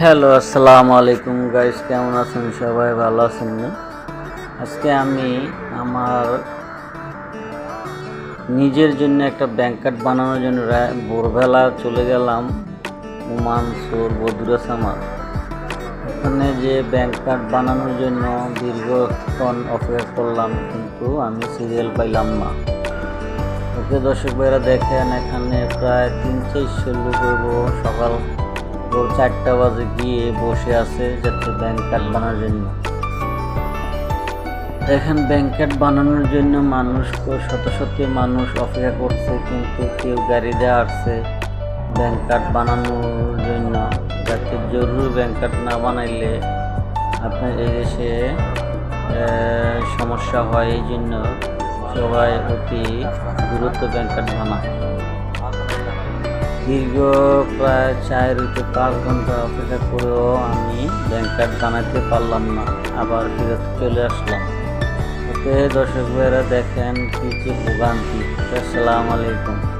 Hello, আসসালামু আলাইকুম guys কেমন আছেন সবাই? ভালো আছেন আজকে আমি আমার নিজের জন্য একটা ব্যাংক কার্ড বানানোর জন্য ভোরবেলা চলে গেলাম উমান উমানসুর বদুরাসামার ওখানে যে ব্যাংক কার্ড বানানোর জন্য দীর্ঘক্ষণ অপেক্ষা করলাম, কিন্তু আমি সিরিয়াল পাইলাম না। ওকে দর্শক ভাইরা দেখেন, এখানে প্রায় তিন চারশো লোক সকাল ভোর চারটা বাজে গিয়ে বসে আছে যাতে ব্যাংক কার্ড বানানোর জন্য। দেখেন ব্যাংক কার্ড বানানোর জন্য মানুষ শত শত মানুষ অপেক্ষা করছে, কিন্তু কেউ গাড়িতে আসছে ব্যাংক কার্ড বানানোর জন্য। যাতে জরুরি ব্যাংক কার্ড না বানাইলে আপনার এই দেশে সমস্যা হয়। এই জন্য সবাই অতি দূরত্ব ব্যাংক কার্ড বানায়। দীর্ঘ প্রায় চার ঋতু, পাঁচ ঘণ্টা অপেক্ষা করেও আমি ব্যাংক কার্ড বানাতে পারলাম না। আবার ফেরত চলে আসলাম। ওকে দর্শক ভাইরা দেখেন কি কি ভোগান্তি। আসসালামু আলাইকুম।